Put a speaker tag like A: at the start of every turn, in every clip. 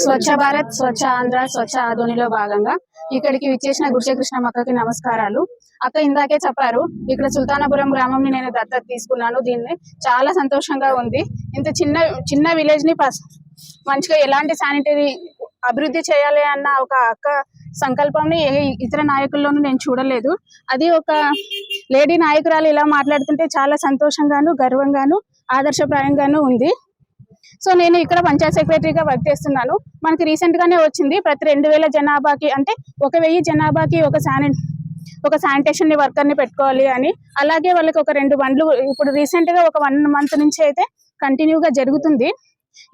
A: స్వచ్ఛ భారత్ స్వచ్ఛ ఆంధ్ర స్వచ్ఛ ఆధునిలో భాగంగా ఇక్కడికి విచ్చేసిన గురుచకృష్ణ అక్కకి నమస్కారాలు. అక్క ఇందాకే చెప్పారు ఇక్కడ సుల్తానాపురం గ్రామంని నేను దత్తత తీసుకున్నాను. దీన్ని చాలా సంతోషంగా ఉంది. ఇంత చిన్న చిన్న విలేజ్ని మంచిగా ఎలాంటి శానిటరీ అభివృద్ధి చేయాలి అన్న ఒక అక్క సంకల్పంని ఏ ఇతర నాయకుల్లోనూ నేను చూడలేదు. అది ఒక లేడీ నాయకురాలు ఇలా మాట్లాడుతుంటే చాలా సంతోషంగాను గర్వంగాను ఆదర్శప్రాయంగాను ఉంది. సో నేను ఇక్కడ పంచాయత్ సెక్రటరీగా వర్క్ చేస్తున్నాను. మనకి రీసెంట్ గానే వచ్చింది. ప్రతి రెండు వేల జనాభాకి అంటే ఒక వెయ్యి జనాభాకి ఒక శాని ఒక శానిటేషన్ వర్కర్ని పెట్టుకోవాలి అని. అలాగే వాళ్ళకి ఒక రెండు బండ్లు ఇప్పుడు రీసెంట్గా ఒక వన్ మంత్ నుంచి అయితే కంటిన్యూగా జరుగుతుంది.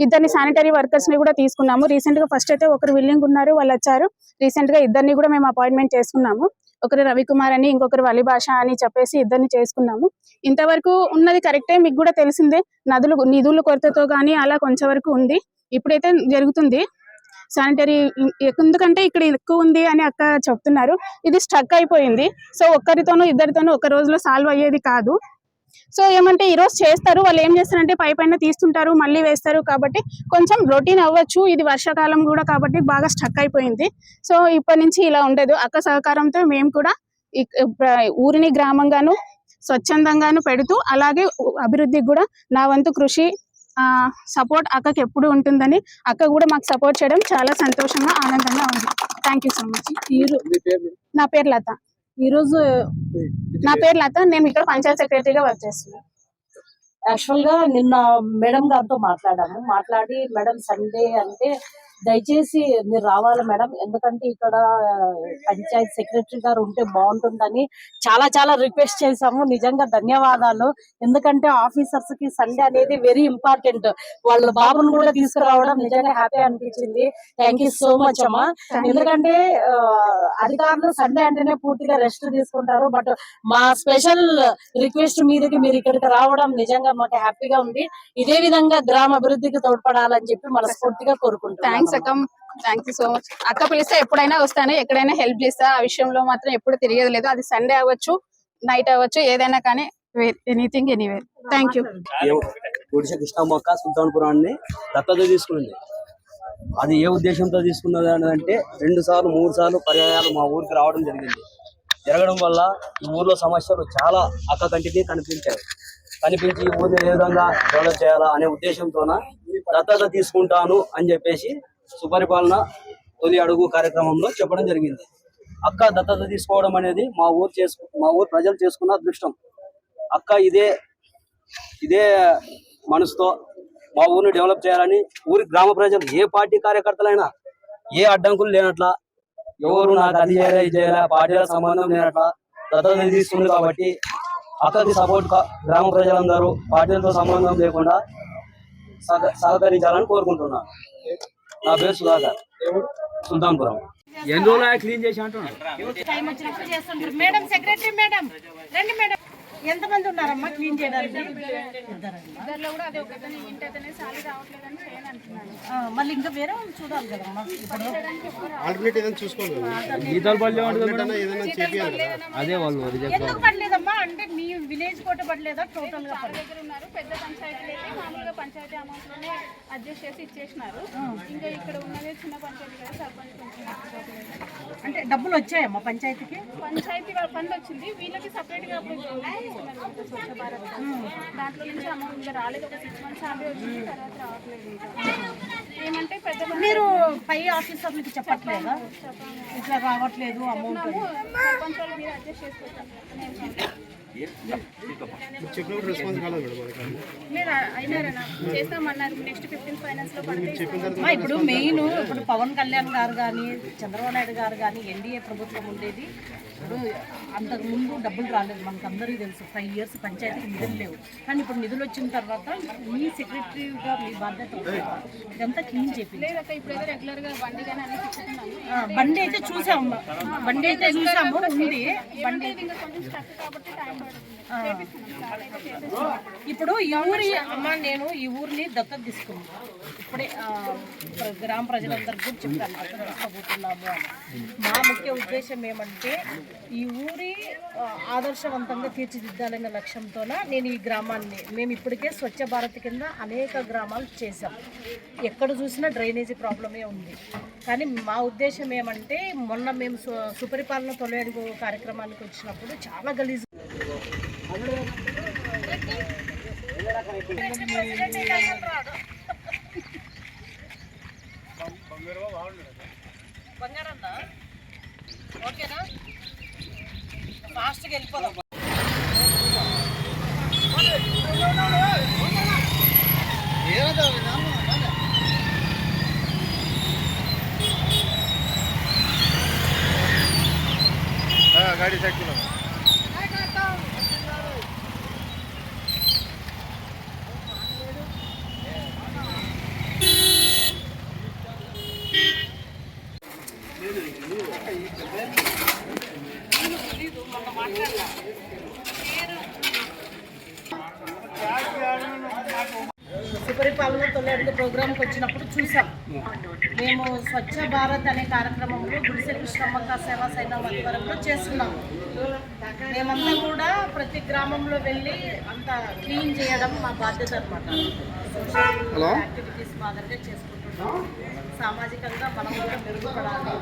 A: ఇద్దరిని శానిటరీ వర్కర్స్ని కూడా తీసుకున్నాము. రీసెంట్గా ఫస్ట్ అయితే ఒకరు విల్లింగ్ ఉన్నారు వాళ్ళు వచ్చారు రీసెంట్గా ఇద్దరిని కూడా మేము అపాయింట్మెంట్ చేసుకున్నాము. ఒకరు రవికుమార్ అని ఇంకొకరు వలి భాష అని చెప్పేసి ఇద్దరిని చేసుకున్నాము. ఇంతవరకు ఉన్నది కరెక్టే మీకు కూడా తెలిసిందే. నదులు నిధుల కొరతతో కానీ అలా కొంచెం వరకు ఉంది. ఇప్పుడైతే జరుగుతుంది. శానిటరీ ఎందుకంటే ఇక్కడ ఎక్కువ ఉంది అని అక్క చెప్తున్నారు. ఇది స్ట్రక్ అయిపోయింది. సో ఒక్కరితోనూ ఇద్దరితోనూ ఒక రోజులో సాల్వ్ అయ్యేది కాదు. సో ఏమంటే ఈ రోజు చేస్తారు వాళ్ళు ఏం చేస్తారంటే పై పైన తీస్తుంటారు మళ్ళీ వేస్తారు కాబట్టి కొంచెం రొటీన్ అవ్వచ్చు. ఇది వర్షాకాలం కూడా కాబట్టి బాగా స్ట్రక్ అయిపోయింది. సో ఇప్పటి నుంచి ఇలా ఉండదు. అక్క సహకారంతో మేము కూడా ఊరిని గ్రామంగాను స్వచ్ఛందంగాను పెడుతూ అలాగే అభివృద్ధికి కూడా నా వంతు కృషి సపోర్ట్ అక్కకి ఎప్పుడు ఉంటుందని అక్క కూడా మాకు సపోర్ట్ చేయడం చాలా సంతోషంగా ఆనందంగా ఉంది. థ్యాంక్ యూ సో మచ్ నా పేరు లత. ఈ రోజు నా పేరు లత నేను ఇక్కడ పంచాయత్ సెక్రటరీగా వర్క్ చేస్తున్నాను.
B: యాక్చువల్గా నిన్న మేడం గారితో మాట్లాడాము. మాట్లాడి మేడం సండే అంటే దయచేసి మీరు రావాలి మేడం. ఎందుకంటే ఇక్కడ పంచాయత్ సెక్రటరీ గారు ఉంటే బాగుంటుందని చాలా చాలా రిక్వెస్ట్ చేశాము. నిజంగా ధన్యవాదాలు. ఎందుకంటే ఆఫీసర్స్కి సండే అనేది వెరీ ఇంపార్టెంట్. వాళ్ళ బాబును కూడా తీసుకురావడం నిజంగా హ్యాపీ అనిపించింది. థ్యాంక్ యూ సో మచ్ అమ్మా. ఎందుకంటే అధికారులు సండే అంటేనే పూర్తిగా రెస్ట్ తీసుకుంటారు. బట్ మా స్పెషల్ రిక్వెస్ట్ మీదకి మీరు ఇక్కడికి రావడం నిజంగా మాకు హ్యాపీగా ఉంది. ఇదే విధంగా గ్రామ అభివృద్ధికి తోడ్పడాలని చెప్పి మనస్ఫూర్తిగా కోరుకుంటున్నాం
A: పుస్తకం. థ్యాంక్ యూ సో మచ్ అక్క పిలిస్తే ఎప్పుడైనా వస్తాను ఎక్కడైనా హెల్ప్ చేస్తా. ఆ విషయంలో మాత్రం ఎప్పుడు తిరిగేది లేదు. అది సండే అవ్వచ్చు నైట్ అవ్వచ్చు ఏదైనా కానీ ఎనీథింగ్ ఎనీవేర్ థ్యాంక్ యూ
C: గుడిసె కృష్ణ మొక్క సుల్తాన్పురాన్ని దత్తత తీసుకుంది అది ఏ ఉద్దేశంతో తీసుకున్నది అంటే రెండు సార్లు మూడు సార్లు పర్యాయాలు మా ఊరికి రావడం జరిగింది. జరగడం వల్ల ఈ ఊర్లో సమస్యలు చాలా అక్క కంటికి కనిపించాయి. కనిపించి ఈ ఊరిని ఏ విధంగా డెవలప్ చేయాలా అనే ఉద్దేశంతోన దత్తత తీసుకుంటాను అని చెప్పేసి సుపరిపాలన తొలి అడుగు కార్యక్రమంలో చెప్పడం జరిగింది. అక్క దత్తత తీసుకోవడం అనేది మా ఊరు చేసుకు మా ఊరు ప్రజలు చేసుకున్న అదృష్టం. అక్క ఇదే ఇదే మనసుతో మా ఊరిని డెవలప్ చేయాలని ఊరి గ్రామ ప్రజలు ఏ పార్టీ కార్యకర్తలైనా ఏ అడ్డంకులు లేనట్లా ఎవరు నాకు అది చేయాలి ఇది చేయాలి పార్టీల సంబంధం లేనట్లా దత్తత తీసుకుంది కాబట్టి అక్కది సపోర్ట్ గ్రామ ప్రజలందరూ పార్టీలతో సంబంధం లేకుండా సహ- సహకరించాలని కోరుకుంటున్నాను. నా పేరు సుధాకర్. సుల్తాన్పురం. ఎన్ని రోజులు క్లీన్ చేసి అంటున్నాను
B: టైం వచ్చినప్పుడు చేస్తుంటారు మేడం సెక్రటరీ మేడం. రండి మేడం. ఎంతమంది ఉన్నారమ్మా క్లీన్ చేయడానికి? ఇద్దరండి.
A: ఇద్దరిలో కూడా అదే ఒకతని ఇంటైతేనే సాలి రావట్లేదని చేయని అంటున్నాను.
B: ఆ, మళ్ళీ ఇంకా వేరే చూడాలి కదమ్మా ఇప్పుడు.
D: ఆల్టర్నేట్ ఏదైనా ఏదైనా.
C: అదే వాళ్ళు
B: ఎందుకు పడలేదమ్మా? అంటే మీ విలేజ్ కోట పడలేదా టోటల్గా
A: దగ్గర ఉన్నారు. పెద్ద పంచాయతీలు అయితే మామూలుగా పంచాయతీ అమౌంట్లోనే అడ్జస్ట్ చేసి ఇచ్చేసినారు. ఇంకా ఇక్కడ ఉన్నది చిన్న పంచాయతీ కదా సర్పంచ్.
B: అంటే డబ్బులు వచ్చాయమ్మా పంచాయతీకి?
A: పంచాయతీ వాళ్ళ ఫండ్ వచ్చింది. వీళ్ళకి సపరేట్గా అప్లై చేస్తున్నారు స్వచ్ఛ భారత్ దాంట్లో నుంచి అమౌంట్ ఇంకా రాలేదు. ఒక సిక్స్ మంత్స్ ఆమె వచ్చింది తర్వాత రావట్లేదు ఇంకా. ఏమంటే పెద్ద
B: మీరు పై ఆఫీసర్లకి చెప్పట్లేదా? ఇట్లా రావట్లేదు అమౌంట్
A: వాళ్ళు మీరు అడ్జస్ట్ చేసుకోవచ్చు.
D: చెప్పినప్పుడు రెస్పాన్స్ కాలేదు మేడం
B: ఇప్పుడు మెయిన్ ఇప్పుడు పవన్ కళ్యాణ్ గారు కానీ చంద్రబాబు నాయుడు గారు కానీ ఎన్డీఏ ప్రభుత్వం ఉండేది. అంతకు ముందు డబ్బులు రాలేదు మనకు అందరికీ తెలుసు. ఫైవ్ ఇయర్స్ పంచాయతీకి నిధులు లేవు. కానీ ఇప్పుడు నిధులు వచ్చిన తర్వాత మీ సెక్రటరీగా మీ బాధ్యత. ఇదంతా
A: క్లీన్గా బండి
B: అయితే చూసాము. బండి అయితే చూసాము ఉంది.
A: బండి
B: ఇప్పుడు ఈ ఊరి అమ్మ నేను ఈ ఊరిని దత్తత తీసుకున్నాను ఇప్పుడే గ్రామ ప్రజలందరికీ కూడా చెప్పాను దత్తత తీసుకోబోతున్నాము అని. మా ముఖ్య ఉద్దేశం ఏమంటే ఈ ఊరి ఆదర్శవంతంగా తీర్చిదిద్దాలనే లక్ష్యంతోన నేను ఈ గ్రామాన్ని మేము ఇప్పటికే స్వచ్ఛ భారత్ కింద అనేక గ్రామాలు చేసాం ఎక్కడ చూసినా డ్రైనేజీ ప్రాబ్లమే ఉంది. కానీ మా ఉద్దేశం ఏమంటే మొన్న మేము సుపరిపాలన తొలి అడుగు కార్యక్రమానికి వచ్చినప్పుడు చాలా గలీజు బంగారన్నా ఓకేనా? ఫాస్ట్గా వెళ్ళిపోదాం
D: गाडी साईड केला
B: సుపరిపాలన తొలి అడుగు ప్రోగ్రామ్కి వచ్చినప్పుడు చూసాం. మేము స్వచ్ఛ భారత్ అనే కార్యక్రమంలో గుడిసె కృష్ణమ్మక్క సేవా సైన్యం ఆధ్వర్యంలో చేస్తున్నాము మేమంతా కూడా ప్రతి గ్రామంలో వెళ్ళి అంత క్లీన్ చేయడం మా బాధ్యత అనమాట
D: హలో?
B: యాక్టివిటీస్ మాదిరిగా చేసుకుంటున్నాం. సామాజికంగా మనం కూడా మెరుగుపడాలి.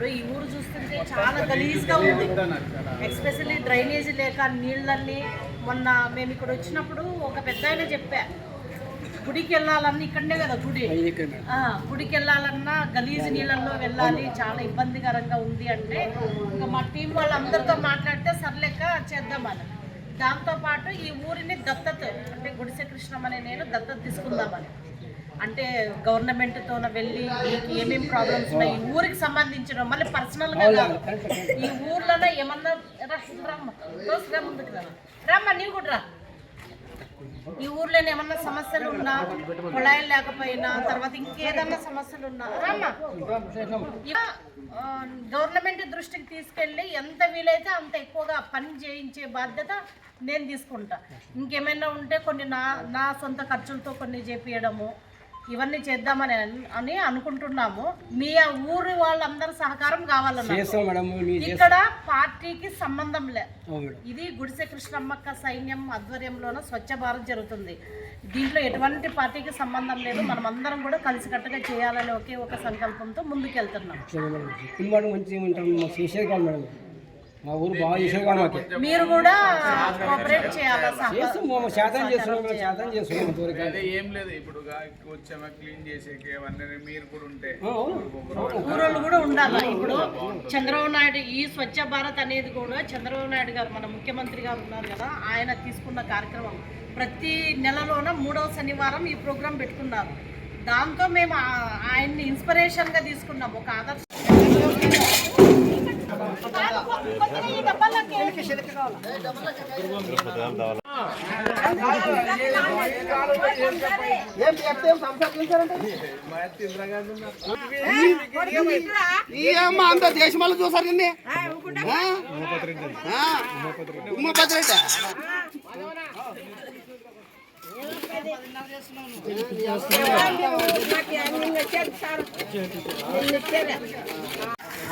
B: ఇప్పుడు ఈ ఊరు చూస్తుంటే చాలా గలీజ్గా ఉంది. ఎస్పెషల్లీ డ్రైనేజీ లేక నీళ్ళన్నీ మొన్న మేము ఇక్కడ వచ్చినప్పుడు ఒక పెద్ద ఆయన చెప్పా గుడికి వెళ్ళాలన్నా ఇక్కడనే కదా గుడి. ఆ, గుడికి వెళ్ళాలన్నా గలీజ్ నీళ్ళల్లో వెళ్ళాలి చాలా ఇబ్బందికరంగా ఉంది అంటే ఇంకా మా టీం వాళ్ళందరితో మాట్లాడితే సర్లేక చేద్దామని దాంతోపాటు ఈ ఊరిని దత్తత అంటే గుడిసె కృష్ణం అనే నేను దత్తత తీసుకుందామని. అంటే గవర్నమెంట్తో వెళ్ళి మీకు ఏమేమి ప్రాబ్లమ్స్ ఉన్నాయి ఈ ఊరికి సంబంధించిన మళ్ళీ పర్సనల్గా కాదు. ఈ ఊర్లోనే ఏమన్నా రామ్మ. దోస్త్ రా ముందుకు రా. రామ్మ నీవు కూడా రా. ఈ ఊర్లో ఏమన్నా సమస్యలు ఉన్నా కుళాయిలు లేకపోయినా తర్వాత ఇంకేదన్నా సమస్యలు ఉన్నా రామ్మా. గవర్నమెంట్ దృష్టికి తీసుకెళ్ళి ఎంత వీలైతే అంత ఎక్కువగా పని చేయించే బాధ్యత నేను తీసుకుంటా. ఇంకేమైనా ఉంటే కొన్ని నా నా సొంత ఖర్చులతో కొన్ని చేపియడము ఇవన్నీ చేద్దామని అన్- అని అనుకుంటున్నాము. మీ ఊరి వాళ్ళందరూ సహకారం కావాలన్నా ఇక్కడ పార్టీకి సంబంధం లే. ఇది గుడిసె కృష్ణమ్మక్క సైన్యం ఆధ్వర్యంలోన స్వచ్ఛ భారత్ జరుగుతుంది. దీంట్లో ఎటువంటి పార్టీకి సంబంధం లేదు. మనం అందరం కూడా కలిసికట్టుగా చేయాలని ఒకే ఒక సంకల్పంతో ముందుకెళ్తున్నాం.
E: మా ఊరు బాగా కాదు మాకు
B: మీరు కూడా కోఆపరేట్ చేయాలా
E: చేస్తాం మేము శాతం చేస్తున్నాం మేము శాతం చేస్తున్నాం ఇంతవరకు
F: అదే ఏం లేదు ఇప్పుడు వచ్చామా క్లీన్ చేసేకి అవన్నీ మీరు కూడా ఉంటే.
B: ఊరోళ్ళు కూడా ఉండాలి ఇప్పుడు? చంద్రబాబు నాయుడు ఈ స్వచ్ఛ భారత్ అనేది కూడా చంద్రబాబు నాయుడు గారు మన ముఖ్యమంత్రి గారు ఉన్నారు కదా ఆయన తీసుకున్న కార్యక్రమం. ప్రతి నెలలోన మూడవ శనివారం ఈ ప్రోగ్రాం పెట్టుకున్నారు. దాంతో మేము ఆయన్ని ఇన్స్పిరేషన్గా తీసుకున్నాం. ఒక ఆదర్శ
D: అంత దేశం వాళ్ళు చూసారు కింద ఉమ్మపత్రి
F: రెడ్డి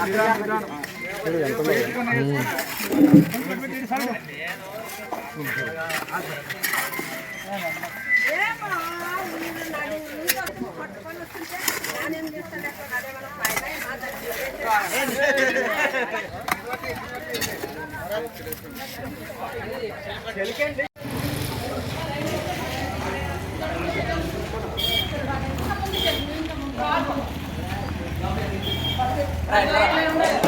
F: అక్కడ చెలికండి Right, right, right.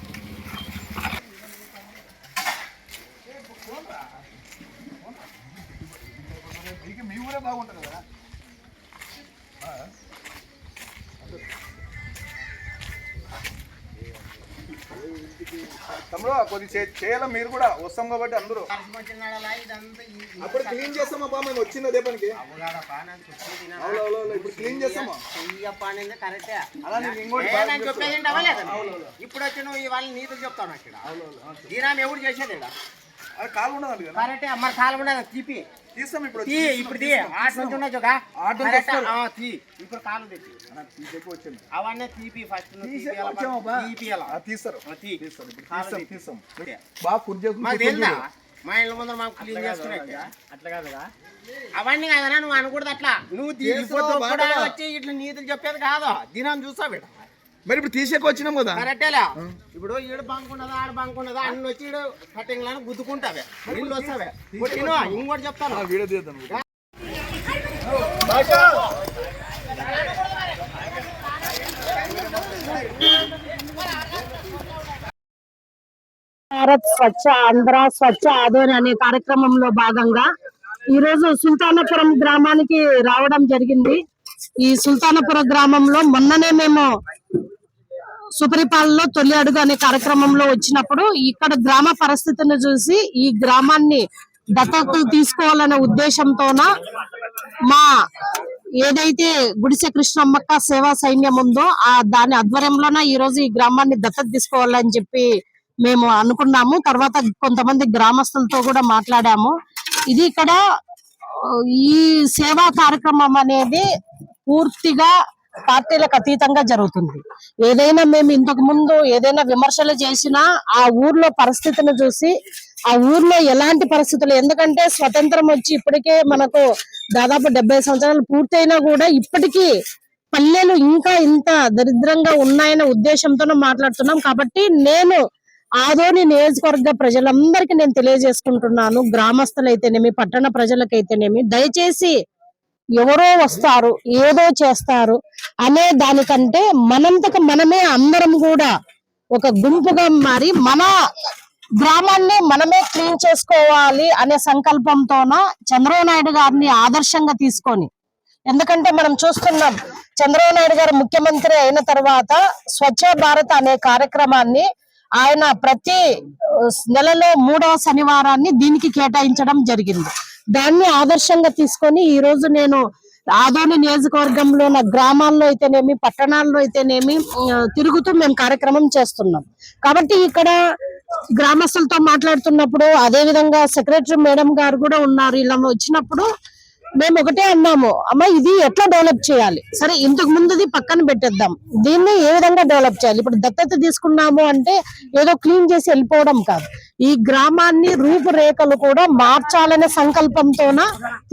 F: బాగుంటుంది కదా. తమ్ముడు కొద్ది చేయాలి మీరు కూడా? వస్తాం కాబట్టి అందరూ. అప్పుడు క్లీన్ చేస్తామా బా మేము వచ్చింది అదే పనికి. ఇప్పుడు క్లీన్ చేస్తామా.
G: ఇప్పుడు వచ్చి నువ్వు ఇవాళ నీతులు చెప్తాను అక్కడ దీనాం ఎవరు చేసేది
F: కాలు ఉండదు కదా.
G: కరెక్టే మరి కాలు కూడా తీపి.
F: తీస్తాం ఇప్పుడు
G: తీ ఇప్పుడు తీ ఆట నుంచి ఉన్నాయి చూడ
F: ఆట నుంచి
G: కరెక్టే,
F: వస్తారు.
G: ఆ, తీ. ఇప్పుడు కాలు తెచ్చి
F: తీసేకి వచ్చింది
G: అవన్నీ తీపి ఫస్ట్
F: తీస్తారు. తీస్తారు. తీస్తాం. తీస్తాం. బాగా.
G: మా ఇళ్ళ ముందర మాకు క్లీన్ చేసుకునే అట్లా కాదుగా అవన్నీ కాదనా నువ్వు అనకూడదు అట్లా. నువ్వు? వచ్చి ఇట్లా నీతులు చెప్పేది కాదు? దినం చూసా బిడ్డ
F: మరి ఇప్పుడు తీసేకి వచ్చినాం కదా.
G: కరెక్టేలా ఇప్పుడు ఈడు బంక్ ఉన్నదా ఆడ బంక్ ఉన్నదా అన్ని వచ్చి ఈడు కటింగ్లను గుద్దుకుంటావే ఇల్లు వస్తావే. ఇంకోటి చెప్తాను.
F: ఆ, వీడియో తీద్దాం
B: భారత్ స్వచ్ఛ ఆంధ్ర స్వచ్ఛ ఆదోని అనే కార్యక్రమంలో భాగంగా ఈ రోజు సుల్తానపురం గ్రామానికి రావడం జరిగింది. ఈ సుల్తానపురం గ్రామంలో మొన్ననే మేము సుపరిపాలనలో తొలి అడుగు అనే కార్యక్రమంలో వచ్చినప్పుడు ఇక్కడ గ్రామ పరిస్థితిని చూసి ఈ గ్రామాన్ని దత్తతలు తీసుకోవాలనే ఉద్దేశంతోన మా ఏదైతే గుడిసె కృష్ణమ్మక్క సేవా సైన్యం ఉందో ఆ దాని ఆధ్వర్యంలోన ఈ రోజు ఈ గ్రామాన్ని దత్తత తీసుకోవాలని చెప్పి మేము అనుకున్నాము. తర్వాత కొంతమంది గ్రామస్తులతో కూడా మాట్లాడాము. ఇది ఇక్కడ ఈ సేవా కార్యక్రమం అనేది పూర్తిగా పార్టీలకు అతీతంగా జరుగుతుంది. ఏదైనా మేము ఇంతకు ముందు ఏదైనా విమర్శలు చేసినా ఆ ఊర్లో పరిస్థితిని చూసి ఆ ఊర్లో ఎలాంటి పరిస్థితులు ఎందుకంటే స్వతంత్రం వచ్చి ఇప్పటికే మనకు దాదాపు డెబ్బై సంవత్సరాలు పూర్తయినా కూడా ఇప్పటికీ పల్లెలు ఇంకా ఇంత దరిద్రంగా ఉన్నాయనే ఉద్దేశంతోనే మాట్లాడుతున్నాం. కాబట్టి నేను ఆదోని నియోజకవర్గ ప్రజలందరికీ నేను తెలియజేసుకుంటున్నాను. గ్రామస్తులైతేనేమి పట్టణ ప్రజలకైతేనేమి దయచేసి ఎవరో వస్తారు ఏదో చేస్తారు అనే దానికంటే మనంతకు మనమే అందరం కూడా ఒక గుంపుగా మారి మన గ్రామాన్ని మనమే క్లీన్ చేసుకోవాలి అనే సంకల్పంతోన చంద్రబాబు నాయుడు గారిని ఆదర్శంగా తీసుకొని ఎందుకంటే మనం చూస్తున్నాం చంద్రబాబు నాయుడు గారు ముఖ్యమంత్రి అయిన తర్వాత స్వచ్ఛ భారత్ అనే కార్యక్రమాన్ని ఆయన ప్రతి నెలలో మూడవ శనివారాన్ని దీనికి కేటాయించడం జరిగింది. దాన్ని ఆదర్శంగా తీసుకొని ఈ రోజు నేను ఆదోని నియోజకవర్గంలో ఉన్న గ్రామాల్లో అయితేనేమి పట్టణాల్లో అయితేనేమి తిరుగుతూ మేము కార్యక్రమం చేస్తున్నాం. కాబట్టి ఇక్కడ గ్రామస్తులతో మాట్లాడుతున్నప్పుడు అదే విధంగా సెక్రటరీ మేడం గారు కూడా ఉన్నారు. ఇలా వచ్చినప్పుడు మేము ఒకటే అన్నాము అమ్మ ఇది ఎట్లా డెవలప్ చేయాలి? సరే ఇంతకు ముందుది పక్కన పెట్టేద్దాం. దీన్ని ఏ విధంగా డెవలప్ చేయాలి? ఇప్పుడు దత్తత తీసుకున్నాము అంటే ఏదో క్లీన్ చేసి వెళ్ళిపోవడం కాదు. ఈ గ్రామాన్ని రూపురేఖలు కూడా మార్చాలనే సంకల్పంతోన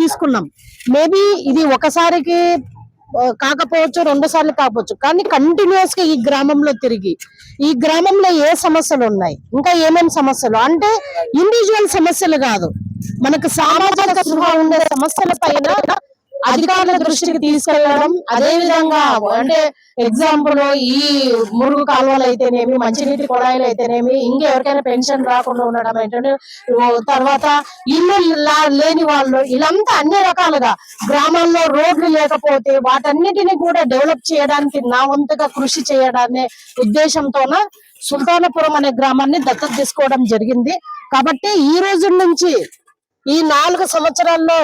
B: తీసుకున్నాం. మేబీ ఇది ఒకసారికి కాకపోవచ్చు రెండు సార్లు కాకపోవచ్చు. కానీ కంటిన్యూస్గా ఈ గ్రామంలో తిరిగి ఈ గ్రామంలో ఏ సమస్యలు ఉన్నాయి? ఇంకా ఏమేమి సమస్యలు? అంటే ఇండివిజువల్ సమస్యలు కాదు. మనకు సామాజిక ఉండే సమస్యల పైన అధికారుల దృష్టికి తీసుకెళ్ళడం అదే విధంగా అంటే ఎగ్జాంపుల్ ఈ మురుగు కాలువలు అయితేనేమి మంచినీటి కొడాయిలు అయితేనేమి ఇంకెవరికైనా పెన్షన్ రాకుండా ఉండడం ఏంటంటే తర్వాత ఇల్లు లా- లేని వాళ్ళు ఇలాంతా అన్ని రకాలుగా గ్రామాల్లో రోడ్లు లేకపోతే వాటన్నిటిని కూడా డెవలప్ చేయడానికి నా వంతుగా కృషి చేయడానే ఉద్దేశంతోన సుల్తానపురం అనే గ్రామాన్ని దత్తత తీసుకోవడం జరిగింది. కాబట్టి ఈ రోజు నుంచి ఈ నాలుగు సంవత్సరాల్లో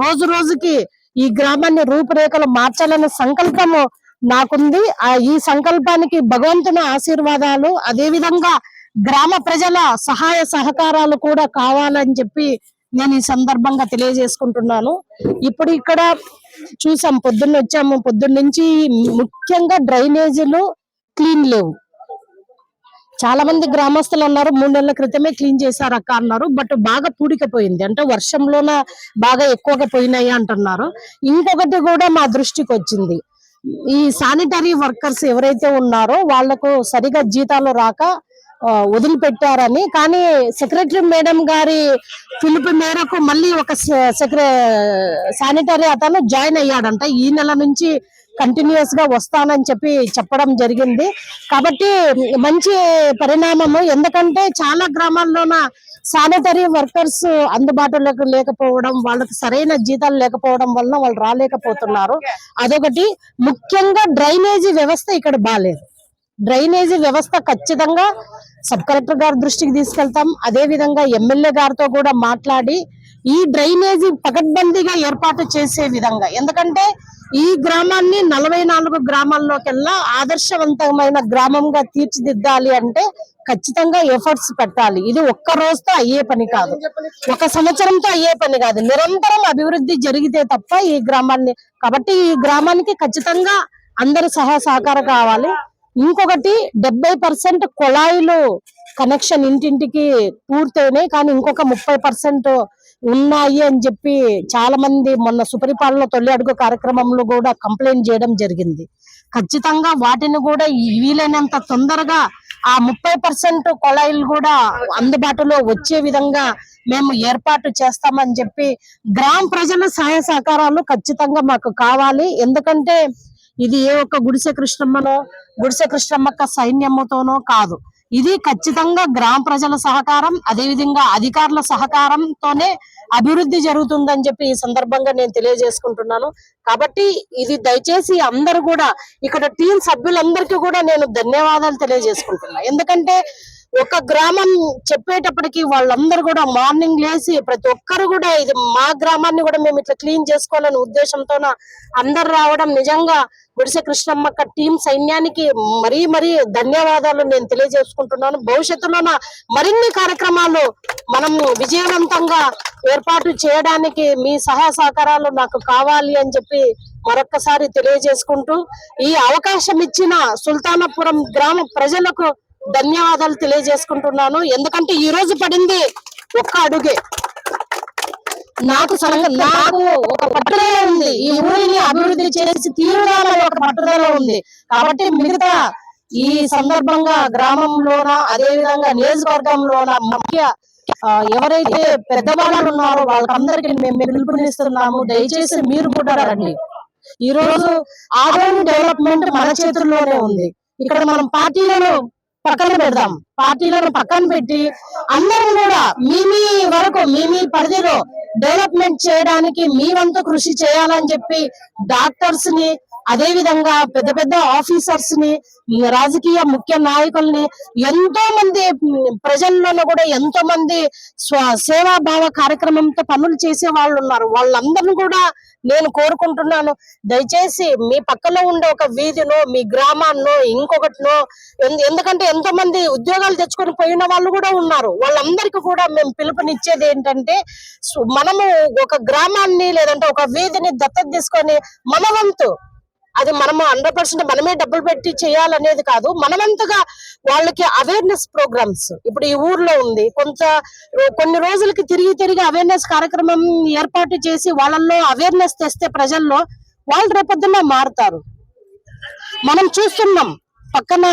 B: రోజు రోజుకి ఈ గ్రామాన్ని రూపురేఖలు మార్చాలనే సంకల్పము నాకుంది. ఆ ఈ సంకల్పానికి భగవంతుని ఆశీర్వాదాలు అదే విధంగా గ్రామ ప్రజల సహాయ సహకారాలు కూడా కావాలని చెప్పి నేను ఈ సందర్భంగా తెలియజేసుకుంటున్నాను. ఇప్పుడు ఇక్కడ చూసాం పొద్దున్న వచ్చాము. పొద్దున్న నుంచి ముఖ్యంగా డ్రైనేజీలు క్లీన్ లేవు. చాలా మంది గ్రామస్తులు అన్నారు మూడు నెలల క్రితమే క్లీన్ చేశారు అక్క అన్నారు బట్ బాగా పూడికపోయింది. అంటే వర్షంలోన బాగా ఎక్కువగా పోయినాయి అంటున్నారు. ఇంకొకటి కూడా మా దృష్టికి వచ్చింది. ఈ శానిటరీ వర్కర్స్ ఎవరైతే ఉన్నారో వాళ్ళకు సరిగా జీతాలు రాక వదిలిపెట్టారని కానీ సెక్రటరీ మేడం గారి పిలుపు మేరకు మళ్ళీ ఒక సెక్ర శానిటరీ అతను జాయిన్ అయ్యాడంట. ఈ నెల నుంచి కంటిన్యూస్గా వస్తానని చెప్పి చెప్పడం జరిగింది. కాబట్టి మంచి పరిణామము. ఎందుకంటే చాలా గ్రామాల్లోన శానిటరీ వర్కర్స్ అందుబాటులోకి లేకపోవడం వాళ్ళకి సరైన జీతాలు లేకపోవడం వలన వాళ్ళు రాలేకపోతున్నారు. అదొకటి. ముఖ్యంగా డ్రైనేజీ వ్యవస్థ ఇక్కడ బాగాలేదు డ్రైనేజీ వ్యవస్థ ఖచ్చితంగా సబ్ కలెక్టర్ గారి దృష్టికి తీసుకెళ్తాం. అదే విధంగా ఎమ్మెల్యే గారితో కూడా మాట్లాడి ఈ డ్రైనేజీ పకడ్బందీగా ఏర్పాటు చేసే విధంగా. ఎందుకంటే ఈ గ్రామాన్ని నలభై నాలుగు గ్రామాల్లోకెల్లా ఆదర్శవంతమైన గ్రామంగా తీర్చిదిద్దాలి అంటే ఖచ్చితంగా ఎఫర్ట్స్ పెట్టాలి. ఇది ఒక్క రోజుతో అయ్యే పని కాదు. ఒక సంవత్సరంతో అయ్యే పని కాదు. నిరంతరం అభివృద్ధి జరిగితే తప్ప ఈ గ్రామాన్ని కాబట్టి ఈ గ్రామానికి ఖచ్చితంగా అందరి సహాయ సహకారం కావాలి. ఇంకొకటి డెబ్బై పర్సెంట్ కుళాయిలు కనెక్షన్ ఇంటింటికి పూర్తయినాయి. కానీ ఇంకొక ముప్పై పర్సెంట్ ఉన్నాయి అని చెప్పి చాలా మంది మొన్న సుపరిపాలన తొలి అడుగు కార్యక్రమంలో కూడా కంప్లైంట్ చేయడం జరిగింది. ఖచ్చితంగా వాటిని కూడా వీలైనంత తొందరగా ఆ ముప్పై పర్సెంట్ కొళాయిలు కూడా అందుబాటులో వచ్చే విధంగా మేము ఏర్పాటు చేస్తామని చెప్పి గ్రామ ప్రజల సహాయ సహకారాలు ఖచ్చితంగా మాకు కావాలి. ఎందుకంటే ఇది ఏ ఒక్క గుడిసె కృష్ణమ్మనో గుడిసె కృష్ణమ్మక్క సైన్యముతోనో కాదు. ఇది ఖచ్చితంగా గ్రామ ప్రజల సహకారం అదే విధంగా అధికారుల సహకారంతోనే అభివృద్ధి జరుగుతుందని చెప్పి ఈ సందర్భంగా నేను తెలియజేసుకుంటున్నాను. కాబట్టి ఇది దయచేసి అందరూ కూడా ఇక్కడ టీం సభ్యులందరికీ కూడా నేను ధన్యవాదాలు తెలియజేసుకుంటున్నా. ఎందుకంటే ఒక గ్రామం చెప్పేటప్పటికి వాళ్ళందరూ కూడా మార్నింగ్ లేచి ప్రతి ఒక్కరు కూడా ఇది మా గ్రామాన్ని కూడా మేము ఇట్లా క్లీన్ చేసుకోవాలనే ఉద్దేశంతోన అందరు రావడం నిజంగా గుడిసె కృష్ణమ్మక్క టీం సైన్యానికి మరీ మరీ ధన్యవాదాలు నేను తెలియజేసుకుంటున్నాను. భవిష్యత్తులోన మరిన్ని కార్యక్రమాలు మనం విజయవంతంగా ఏర్పాటు చేయడానికి మీ సహాయ సహకారాలు నాకు కావాలి అని చెప్పి మరొక్కసారి తెలియజేసుకుంటూ ఈ అవకాశం ఇచ్చిన సుల్తానపురం గ్రామ ప్రజలకు ధన్యవాదాలు తెలియజేసుకుంటున్నాను. ఎందుకంటే ఈ రోజు పడింది ఒక్క అడుగే. నాకు నాకు ఒక పట్టుదల ఉంది. ఈ ఊరిని అభివృద్ధి చేసి తీరుదామని ఒక పట్టుదల ఉంది. కాబట్టి మిగతా ఈ సందర్భంగా గ్రామంలోన అదే విధంగా నియోజకవర్గంలోన ముఖ్య ఎవరైతే పెద్దవాళ్ళు ఉన్నారో వాళ్ళకందరికీ మేము పిలుపునిస్తున్నాము దయచేసి మీరు కూడా రండి. ఈ రోజు ఆదరణ డెవలప్మెంట్ మన చేతుల్లోనే ఉంది. ఇక్కడ మనం పార్టీలను పక్కన పెడదాం. పార్టీలను పక్కన పెట్టి అందరం కూడా మీ మీ వరకు మీ మీ పరిధిలో డెవలప్మెంట్ చేయడానికి మీ వంతు కృషి చేయాలని చెప్పి డాక్టర్స్ని అదే విధంగా పెద్ద పెద్ద ఆఫీసర్స్ని రాజకీయ ముఖ్య నాయకుల్ని ఎంతో మంది ప్రజల్లోనూ కూడా ఎంతో మంది స్వ సేవాభావ కార్యక్రమంతో పనులు చేసే వాళ్ళు ఉన్నారు. వాళ్ళందరిని కూడా నేను కోరుకుంటున్నాను. దయచేసి మీ పక్కన ఉండే ఒక వీధినో మీ గ్రామాన్నో ఇంకొకటినో ఎందు- ఎందుకంటే ఎంతో మంది ఉద్యోగాలు తెచ్చుకొని పోయిన వాళ్ళు కూడా ఉన్నారు. వాళ్ళందరికీ కూడా మేము పిలుపునిచ్చేది ఏంటంటే మనము ఒక గ్రామాన్ని లేదంటే ఒక వీధిని దత్తత తీసుకొని మన వంతు అది మనము హండ్రెడ్ పర్సెంట్ మనమే డబ్బులు పెట్టి చేయాలనేది కాదు మనమంతగా వాళ్ళకి అవేర్నెస్ ప్రోగ్రామ్స్ ఇప్పుడు ఈ ఊర్లో ఉంది కొంత కొన్ని రోజులకి తిరిగి తిరిగి అవేర్నెస్ కార్యక్రమం ఏర్పాటు చేసి వాళ్ళల్లో అవేర్నెస్ తెస్తే ప్రజల్లో వాళ్ళు రేపొద్దున మారుతారు. మనం చూస్తున్నాం పక్కన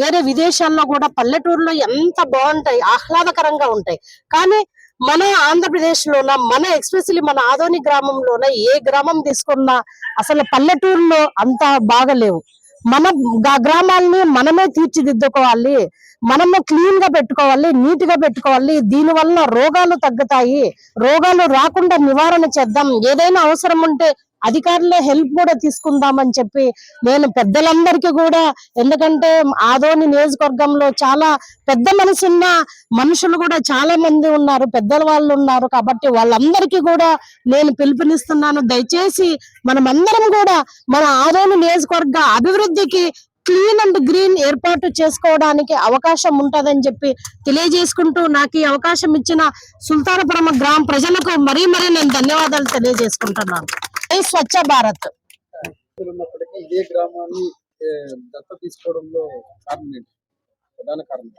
B: వేరే విదేశాల్లో కూడా పల్లెటూరులో ఎంత బాగుంటాయి ఆహ్లాదకరంగా ఉంటాయి. కానీ మన ఆంధ్రప్రదేశ్ లోన మన ఎక్స్పెషలీ మన ఆదోని గ్రామంలోన ఏ గ్రామం తీసుకున్నా అసలు పల్లెటూరులో అంత బాగలేవు. మన గా- గ్రామాల్ని మనమే తీర్చిదిద్దుకోవాలి మనము క్లీన్గా పెట్టుకోవాలి నీట్గా పెట్టుకోవాలి దీని వలన రోగాలు తగ్గుతాయి రోగాలు రాకుండా నివారణ చేద్దాం ఏదైనా అవసరం ఉంటే అధికారుల హెల్ప్ కూడా తీసుకుందామని చెప్పి నేను పెద్దలందరికీ కూడా ఎందుకంటే ఆదోని నియోజకవర్గంలో చాలా పెద్ద మనసున్న మనుషులు కూడా చాలా మంది ఉన్నారు పెద్దల వాళ్ళు ఉన్నారు కాబట్టి వాళ్ళందరికీ కూడా నేను పిలుపునిస్తున్నాను. దయచేసి మనమందరం కూడా మన ఆదోని నియోజకవర్గ అభివృద్ధికి క్లీన్ అండ్ గ్రీన్ ఏర్పాటు చేసుకోవడానికి అవకాశం ఉంటుందని చెప్పి తెలియజేసుకుంటూ నాకు ఈ అవకాశం ఇచ్చిన సుల్తానపురం గ్రామ ప్రజలకు మరీ మరీ నేను ధన్యవాదాలు తెలియజేసుకుంటున్నాను. జై స్వచ్ఛ భారత్.
H: ఇదే గ్రామాన్ని దత్త తీసుకోవడంలో ప్రధాన కారణం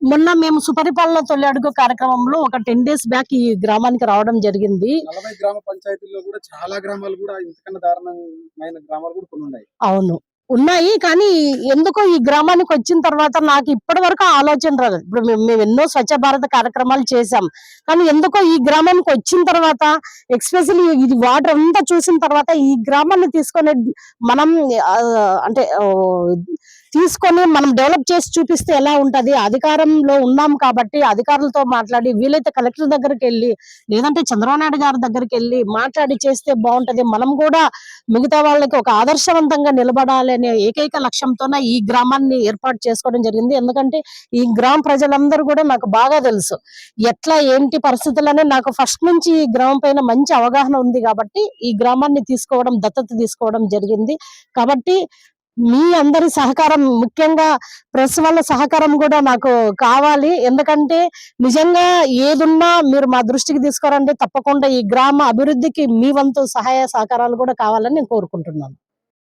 B: మొన్న మేము సుపరిపాలన తొలి అడుగు కార్యక్రమంలో ఒక టెన్ డేస్ బ్యాక్ ఈ గ్రామానికి రావడం జరిగింది.
H: నలభై గ్రామ పంచాయతీల్లో కూడా చాలా గ్రామాలు కూడా ఇంతకన్నా దారుణమైన గ్రామాలు కూడా కొన్ని ఉన్నాయి
B: అవును. ఉన్నాయి కానీ ఎందుకో ఈ గ్రామానికి వచ్చిన తర్వాత నాకు ఇప్పటి వరకు ఆలోచన రాదు ఇప్పుడు మేము మేము ఎన్నో స్వచ్ఛ భారత కార్యక్రమాలు చేశాం కానీ ఎందుకో ఈ గ్రామానికి వచ్చిన తర్వాత ఎక్స్పెషల్లీ ఇది వాటర్ అంతా చూసిన తర్వాత ఈ గ్రామాన్ని తీసుకొని మనం అంటే తీసుకొని మనం డెవలప్ చేసి చూపిస్తే ఎలా ఉంటది? అధికారంలో ఉన్నాం కాబట్టి అధికారులతో మాట్లాడి వీలైతే కలెక్టర్ దగ్గరికి వెళ్ళి లేదంటే చంద్రబాబు నాయుడు గారి దగ్గరికి వెళ్ళి మాట్లాడి చేస్తే బాగుంటది. మనం కూడా మిగతా వాళ్ళకి ఒక ఆదర్శవంతంగా నిలబడాలి అనే ఏకైక లక్ష్యంతోనే ఈ గ్రామాన్ని ఏర్పాటు చేసుకోవడం జరిగింది. ఎందుకంటే ఈ గ్రామ ప్రజలందరూ కూడా నాకు బాగా తెలుసు. ఎట్లా ఏంటి పరిస్థితులనే నాకు ఫస్ట్ నుంచి ఈ గ్రామం పైన మంచి అవగాహన ఉంది కాబట్టి ఈ గ్రామాన్ని తీసుకోవడం దత్తత తీసుకోవడం జరిగింది. కాబట్టి మీ అందరి సహకారం ముఖ్యంగా ప్రెస్ వాళ్ళ సహకారం కూడా నాకు కావాలి. ఎందుకంటే నిజంగా ఏదున్నా మీరు మా దృష్టికి తీసుకురండి. తప్పకుండా ఈ గ్రామ అభివృద్ధికి మీ వంతు సహాయ సహకారాలు కూడా కావాలని నేను కోరుకుంటున్నాను.